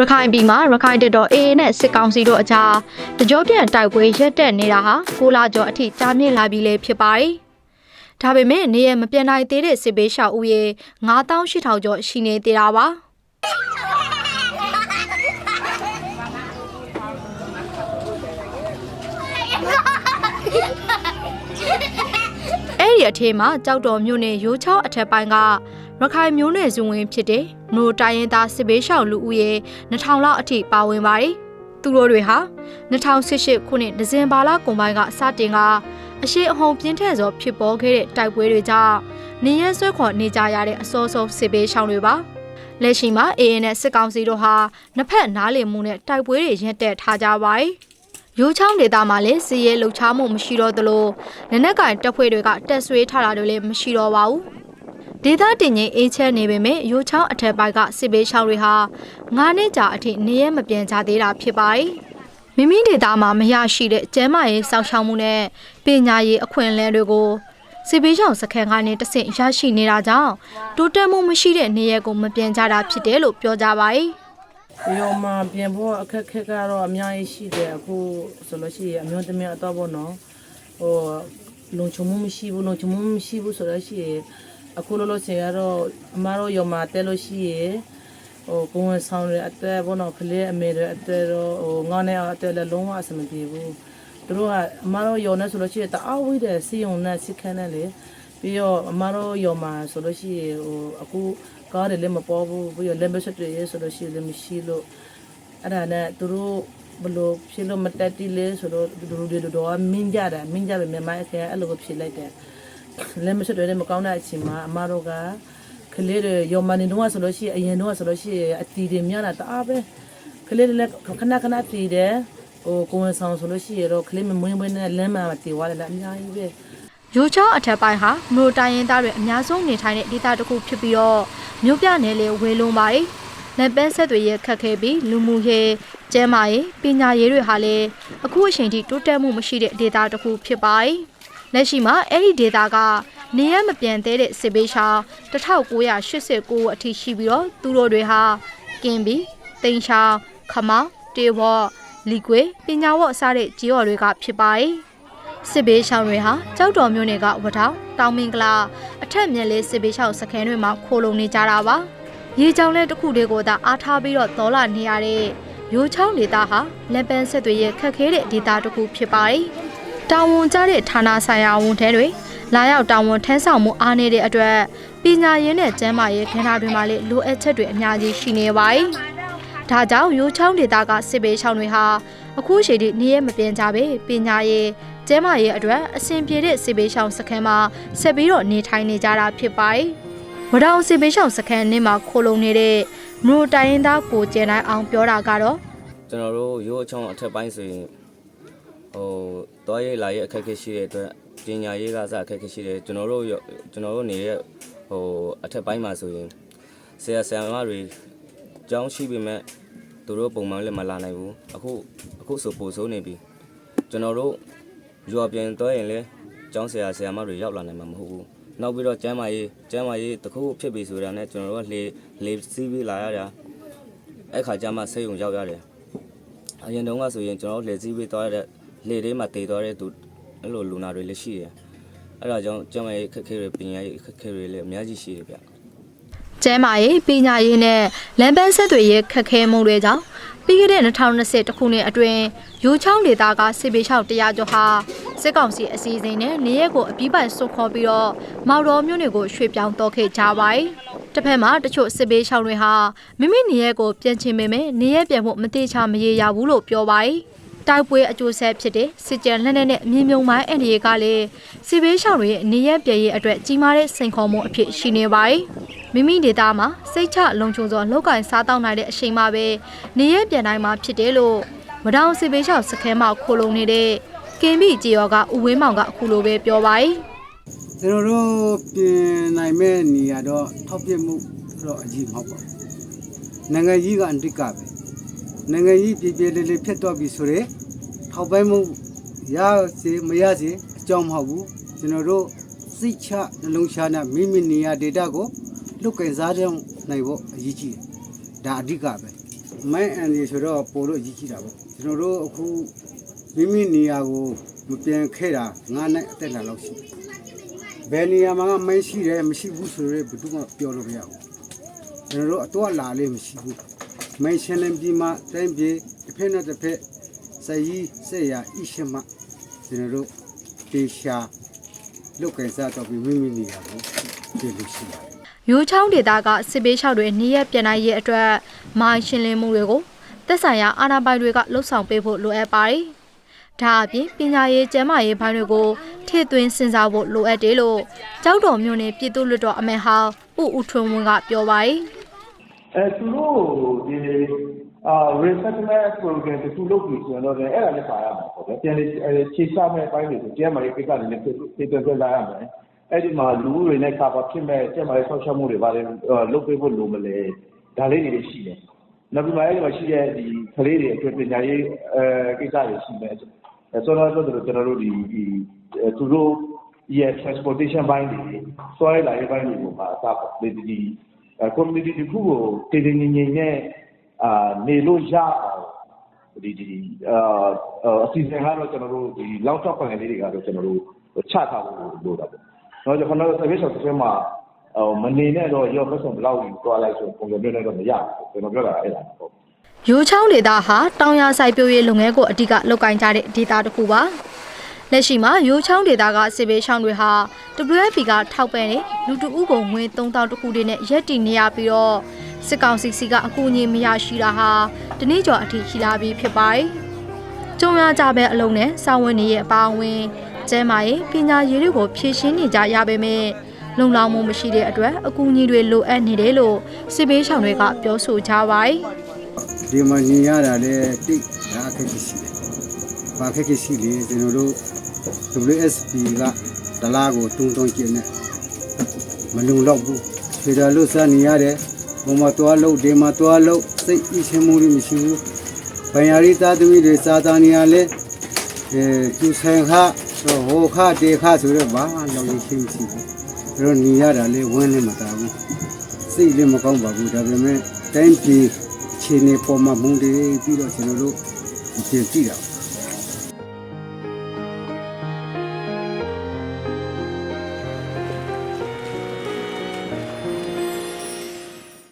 ရခိုင်ပြည်မှာရခိုင်တပ်တော် AA နဲ့စစ်ကောင်စီတို့အကြားတကြောပြန်တိုက်ပွဲရက်တက်နေတာဟာကိုလာကျော်အထိကြာမြင့်လာပြီလေဖြစ်ပါတယ်။ဒါပေမဲ့နေရမပြန်နိုင်သေးတဲ့စစ်ဘေးရှောက်ဦးရေ9800ကျော်ရှိနေသေးတာပါ။အဲ့ဒီအထက်မှာကြောက်တော်မြို့နယ်ရိုးချောင်းအထက်ပိုင်းက ရခိုင်မျိုးနယ်ဇုံဝင်ဖြစ်တဲ့နိုတိုင်းရင်သားစစ်ဘေးရှောင်လူဦးရေ2000လောက်အထိပါဝင်ပါတယ်။သူတို့တွေဟာ2018ခုနှစ်ဒီဇင်ဘာလကုန်ပိုင်းကစတင်ကအရှိအဟုန်ပြင်းထန်စွာဖြစ်ပေါ်ခဲ့တဲ့တိုက်ပွဲတွေကြောင့်နေရဆွဲခေါ်နေကြရတဲ့အစောဆုံးစစ်ဘေးရှောင်တွေပါ။လက်ရှိမှာ AA နဲ့စစ်ကောင်စီတို့ဟာနှစ်ဖက်နားလည်မှုနဲ့တိုက်ပွဲတွေရပ်တန့်ထားကြပါတယ်။ရိုးချောင်းဒေသမှာလည်းစီးရဲလှုပ်ရှားမှုမရှိတော့သလိုလက်နက်ကင်တပ်ဖွဲ့တွေကတက်ဆွေးထားတာတွေလည်းမရှိတော့ပါဘူး။ ဒေသတင်ငိမ်အေးချမ်းနေပေမဲ့ရိုးချောင်းအထက်ပိုင်းကစစ်ဘေးရှောင်းတွေဟာ9နှစ်ကြာအထိနေရမပြန်ကြသေးတာဖြစ်ပါတယ်။မိမိဒေသမှာမရရှိတဲ့ကျန်းမာရေးစောင့်ရှောက်မှုနဲ့ပညာရေးအခွင့်အလမ်းတွေကိုစစ်ဘေးရှောင်စခန်းကနေတဆင့်ရရှိနေတာကြောင့်တိုးတက်မှုမရှိတဲ့နေရက်ကိုမပြန်ကြတာဖြစ်တယ်လို့ပြောကြပါတယ်။ရောမှာပြင်ဖို့အခက်ခက်ကတော့အများကြီးရှိတယ်အခုဆိုလို့ရှိရင်အမျိုးသမီးအတော့ဘောနော်ဟိုလုံချုံမှုမရှိဘူးလုံချုံမှုမရှိဘူးဆိုလို့ရှိရင် အခုလောလောဆယ်ကတော့အမားတို့ရောမှာတဲလို့ရှိရင်ဟိုကိုဝင်ဆောင်ရအသက်ဘောနော်ကလေးအမေတွေအသက်တော့ဟိုငေါနဲ့အသက်လည်းလုံးဝအဆင်မပြေဘူးသူတို့ကအမားတို့ရောနဲ့ဆိုလို့ရှိရင်တအားဝိတယ်စီယုံနဲ့စစ်ခန်းနဲ့လေပြီးတော့အမားတို့ရောမှာဆိုလို့ရှိရင်ဟိုအခုကားတွေလည်းမပေါ်ဘူးပြီးတော့လက်မဆက်တွေရဲဆိုလို့ရှိရင်လည်းမရှိလို့အဲ့ဒါနဲ့သူတို့ဘလို့ဖြစ်လို့မတက်တိလဲဆိုတော့သူတို့တွေတော့မင်းကြတာမင်းကြပဲမြန်မာအခဲအဲ့လိုကိုဖြစ်လိုက်တယ် လည်းမဆက်တွေလည်းမကောင်းတဲ့အချိန်မှာအမတို့ကကလေးတွေရောမနေတော့ဆိုလို့ရှိရင်အရင်တော့ဆိုလို့ရှိရင်အတီတွေများတာတအားပဲကလေးတွေလည်းခဏခဏတည်တယ်ဟိုကိုဝင်ဆောင်ဆိုလို့ရှိရင်တော့ကလေးမမွေးမွေးနဲ့လမ်းမှာတည်သွားတယ်လားအများကြီးပဲရိုးချောင်းအထက်ပိုင်းဟာမြို့တိုင်းရင်းသားတွေအများဆုံးနေထိုင်တဲ့ဒေသတစ်ခုဖြစ်ပြီးတော့မြို့ပြနယ်လေဝေလုံးပါတယ်။လက်ပန်းဆက်တွေရဲ့ခက်ခဲပြီးလူမှုရေးကျန်းမာရေးပညာရေးတွေဟာလည်းအခုအချိန်ထိတိုးတက်မှုမရှိတဲ့ဒေသတစ်ခုဖြစ်ပါတယ်။ လက်ရှိမှာအဲ့ဒီဒေသကနေရမပြန်သေးတဲ့စစ်ဘေးရှောင်း1989အထိရှိပြီးတော့သူတို့တွေဟာကင်းပြီးတိန်ရှောင်းခမောင်းတေဝေါ်လီကွေပညာဝတ်အစတဲ့ကြီးော်တွေကဖြစ်ပါတယ်။စစ်ဘေးရှောင်တွေဟာကြောက်တော်မြို့နယ်ကဝထောင်တောင်မင်္ဂလာအထက်မြက်လေးစစ်ဘေးရှောင်စခန်းတွေမှာခိုလုံနေကြတာပါ။ရေကြောင်လဲတစ်ခုတည်းကိုသာအားထားပြီးတော့တော်လာနေရတဲ့ရိုးချောင်းဒေသဟာလက်ပန်းဆက်တွေရဲ့ခက်ခဲတဲ့ဒေသတစ်ခုဖြစ်ပါတယ်။ တာဝန်ကျတဲ့ဌာနဆိုင်ရာဝန်ထမ်းတွေလာရောက်တာဝန်ထမ်းဆောင်မှုအားနည်းတဲ့အတွက်ပညာရေးနဲ့ကျန်းမာရေးခန္ဓာတွေမှာလည်းလိုအပ်ချက်တွေအများကြီးရှိနေပါတယ်။ဒါကြောင့်ရိုးချောင်းဒေသကစစ်ဘေးရှောင်တွေဟာအခုချိန်ထိနေရမပြန်ကြပဲပညာရေးကျဲမာရေးအတွက်အဆင်ပြေတဲ့စစ်ဘေးရှောင်စခန်းမှာဆက်ပြီးတော့နေထိုင်နေကြတာဖြစ်ပါတယ်။ဝဒေါင်စစ်ဘေးရှောင်စခန်းနဲ့မှာခိုလုံနေတဲ့မြို့တိုင်းရင်းသားကိုကျန်နိုင်အောင်ပြောတာကတော့ကျွန်တော်တို့ရိုးအချောင်းအထက်ပိုင်းဆိုရင်ဟို တောရေးလာရေးအခက်အခဲရှိတဲ့အတွက်ပညာရေးကစအခက်အခဲရှိတယ်ကျွန်တော်တို့ရောကျွန်တော်တို့နေတဲ့ဟိုအထက်ပိုင်းမှာဆိုရင်ဆရာဆရာမတွေကျောင်းရှိပေမဲ့သူတို့ပုံမှန်လည်းမလာနိုင်ဘူးအခုအခုဆိုပို့ဆိုးနေပြီကျွန်တော်တို့ရွာပြန်တော့ရင်လည်းကျောင်းဆရာဆရာမတွေရောက်လာနိုင်မှာမဟုတ်ဘူးနောက်ပြီးတော့ကျမ်းမာရေးကျမ်းမာရေးတစ်ခုခုဖြစ်ပြီဆိုတာနဲ့ကျွန်တော်တို့ကလေလေစီးပြီးလာရတာအဲ့ခါကျမှစိတ်ုံရောက်ရတယ်အရင်တုန်းကဆိုရင်ကျွန်တော်တို့လက်စည်းပေးသွားတဲ့ လေထဲမှာတည်သွားတဲ့သူအဲ့လိုလူနာတွေလည်းရှိတယ်။အဲ့ဒါကြောင့်ကျန်းမာရေးခက်ခဲတွေပညာရေးခက်ခဲတွေလည်းအများကြီးရှိတယ်ဗျ။ကျဲမာရေးပညာရေးနဲ့လမ်းပန်းဆက်တွေရဲ့ခက်ခဲမှုတွေကြောင့်ပြီးခဲ့တဲ့2020ခုနှစ်အတွင်းရိုးချောင်းဒေသကစစ်ဘေးရှောင်တရားကျော်ဟာစစ်ကောင်စီအစည်းအဝေးနဲ့နေရက်ကိုအပြီးပိုင်ဆုတ်ခေါ်ပြီးတော့မော်တော်မြို့နယ်ကိုရွှေ့ပြောင်းတော့ခဲ့ကြပါတယ်။တစ်ဖက်မှာတချို့စစ်ဘေးရှောင်တွေဟာမိမိနေရက်ကိုပြန်ချင်ပေမဲ့နေရက်ပြန်ဖို့မတိချမရေရဘူးလို့ပြောပါတယ်။ တိုက်ပွဲအကျိုးဆက်ဖြစ်တဲ့စစ်ကြံလက်နက်နဲ့အမြင့်မြုံမိုင်းအန်ဒီကလည်းစစ်ဘေးရှောင်တွေရဲ့နေရက်ပြည်ရေးအတွက်ကြီးမားတဲ့စိန်ခေါ်မှုအဖြစ်ရှိနေပါတယ်။မိမိဒေတာမှာစိတ်ချလုံခြုံစွာလောက်ကင်စားတောင်းနိုင်တဲ့အချိန်မှပဲနေရက်ပြန်တိုင်းမှာဖြစ်တယ်လို့ဝဒေါင်စစ်ဘေးရှောင်စခန်းမှာခိုလုံနေတဲ့ကင်ပြီကြေရောကဦးဝင်းမောင်ကအခုလိုပဲပြောပါတယ်ကျွန်တော်တို့ပြင်နိုင်မဲ့နေရာတော့ထောက်ပြမှုတော့အကြီးမဟုတ်ပါဘူးနိုင်ငံကြီးကအန်တိကပဲနိုင်ငံကြီးပြည်ပြည်လေးလေးဖြစ်တော့ပြီဆိုရင် ထောက်ပိုက်မှုရစေမရစေအကြောင်းမဟုတ်ဘူးကျွန်တော်တို့စိတ်ချနှလုံးချနဲ့မိမိနေရာဒေတာကိုလုတ်ကင်စားတဲ့နိုင်ဖို့အရေးကြီးတယ်ဒါအဓိကပဲမိုင်းအန်ဒီဆိုတော့ပို့လို့ရည်ကြည့်တာပေါ့ကျွန်တော်တို့အခုမိမိနေရာကိုမပြန်ခဲ့တာငါနဲ့အသက်လာလောက်ရှိတယ်ဘယ်နေရာမှာမိုင်းရှိတယ်မရှိဘူးဆိုတော့ဘယ်သူမှပြောလို့မရဘူးကျွန်တော်တို့အတော့လာလေးမရှိဘူးမိုင်းရှင်းလင်းပြီးမှတိုင်းပြေတစ်ဖက်နဲ့တစ်ဖက် စရီဆက်ရအရှိမကျွန်တော်တို့တေရှာလုတ်ကင်စားတော့ပြီးမိမိနေရာကိုပြင်လို့ရှိတယ်ရိုးချောင်းဒေသကစစ်ပေးလျှောက်တွေနေရပြန်နိုင်ရဲ့အတွက်မိုင်းရှင်းလင်းမှုတွေကိုသက်ဆိုင်ရာအာဏာပိုင်တွေကလှုပ်ဆောင်ပေးဖို့လိုအပ်ပါတယ်။ဒါအပြင်ပညာရေးကျန်းမာရေးဘိုင်းတွေကိုထည့်သွင်းစဉ်းစားဖို့လိုအပ်တယ်လို့ကြောက်တော်မြို့နယ်ပြည်သူ့လွှတ်တော်အမတ်ဟောင်းဦးဦးထွန်းဝင်းကပြောပါတယ်။အဲသူတို့ဒီအာ resettlement program တခုလုပ်ပြီးဆိုရင်တော့လည်းအဲ့ဒါလည်းပါရမှာပေါ့ဗျာပြန်လေအဲခြေချမဲ့အပိုင်းတွေဆိုကျဲမာရေးကိစ္စတွေလည်းဖြစ်ဖြစ်ပြလာရမယ်အဲ့ဒီမှာလူဦးတွေနဲ့ကာပါဖြစ်မဲ့ကျဲမာရေးဆောက်ရှောက်မှုတွေပါတယ်လုပ်ပေးဖို့လိုမလဲဒါလေးတွေရှိတယ်နောက်ပြီးမှအဲ့ဒီမှာရှိတဲ့ဒီကလေးတွေအတွက်ပညာရေးအဲကိစ္စတွေရှိမယ်အဲဆိုတော့တို့ကျွန်တော်တို့ဒီဒီသူတို့ရဲ့ transportation ဘိုင်းတွေဆွဲလာရေးဘိုင်းတွေကိုပါအစားပေါ့ဒီဒီအဲ community တစ်ခုကိုတည်တည်ငြိမ်ငြိမ်နဲ့ အာနေလို့ရအောင်ဒီဒီအာအစီအစဉ်ကတော့ကျွန်တော်တို့ဒီလောက်တော့ပြန်လေးတွေကတော့ကျွန်တော်တို့ချထားဖို့လိုတာပေါ့။တော့ကျွန်တော်တို့ service ဆိုတဲ့မှာဟိုမနေနဲ့တော့ရောဘက်ဆုံးဘယ်လောက်ကြီးတွားလိုက်ဆိုပုံစံမျိုးနဲ့တော့မရဘူးကျွန်တော်ပြောတာအဲ့ဒါပေါ့ရိုးချောင်းဒေသဟာတောင်ယာစိုက်ပျိုးရေးလုပ်ငန်းကိုအဓိကလုပ်ကိုင်ကြတဲ့ဒေသတစ်ခုပါလက်ရှိမှာရိုးချောင်းဒေသကစစ်ဘေးရှောင်းတွေဟာ WFP ကထောက်ပံ့တဲ့လူတဦးကိုငွေ3000တခုတည်းနဲ့ရက်တည်နေရပြီးတော့ စစ်ကောင်စီစီကအကူအညီမရရှိတာဟာတနည်းကျော်အထိရှိလာပြီးဖြစ်ပါတယ်။ကျုံရကြပဲအလုံးနဲ့စာဝန်နေရဲ့အပါအဝင်ကျဲမာရေးပညာရေးတွေကိုဖြည့်ရှင်းနေကြရပေမဲ့လုံလောက်မှုမရှိတဲ့အတွက်အကူအညီတွေလိုအပ်နေတယ်လို့စစ်ဘေးရှောင်းတွေကပြောဆိုကြပါတယ်။ဒီမှာညီရတာလေတိတ်ဒါအခက်အခဲရှိတယ်။ဘာအခက်အခဲရှိလဲကျွန်တော်တို့ WSP ကဒလာကိုတုံတုံကျင်းနေမလုံတော့ဘူး။ဒီတော့လို့စနေရတယ်။ ဘုံမတော်လို့ဒီမှာတော်လို့စိတ်အချင်းမှုတွေမရှိဘူး။ဗန်ယာရီသားသမီးတွေစာသားနေရလဲအဲကျူဆိုင်ခဟိုခတေခဆိုတော့ဘာမှလောက်ရရှိမရှိဘူး။ဒါတော့ညီရတာလေဝင်းလည်းမတာဘူး။စိတ်လည်းမကောင်းပါဘူးဒါပေမဲ့တိုင်းပြည်ခြေနေပေါ်မှာမုန်းတယ်ပြီးတော့ကျွန်တော်တို့ပြင်ကြည့်တာ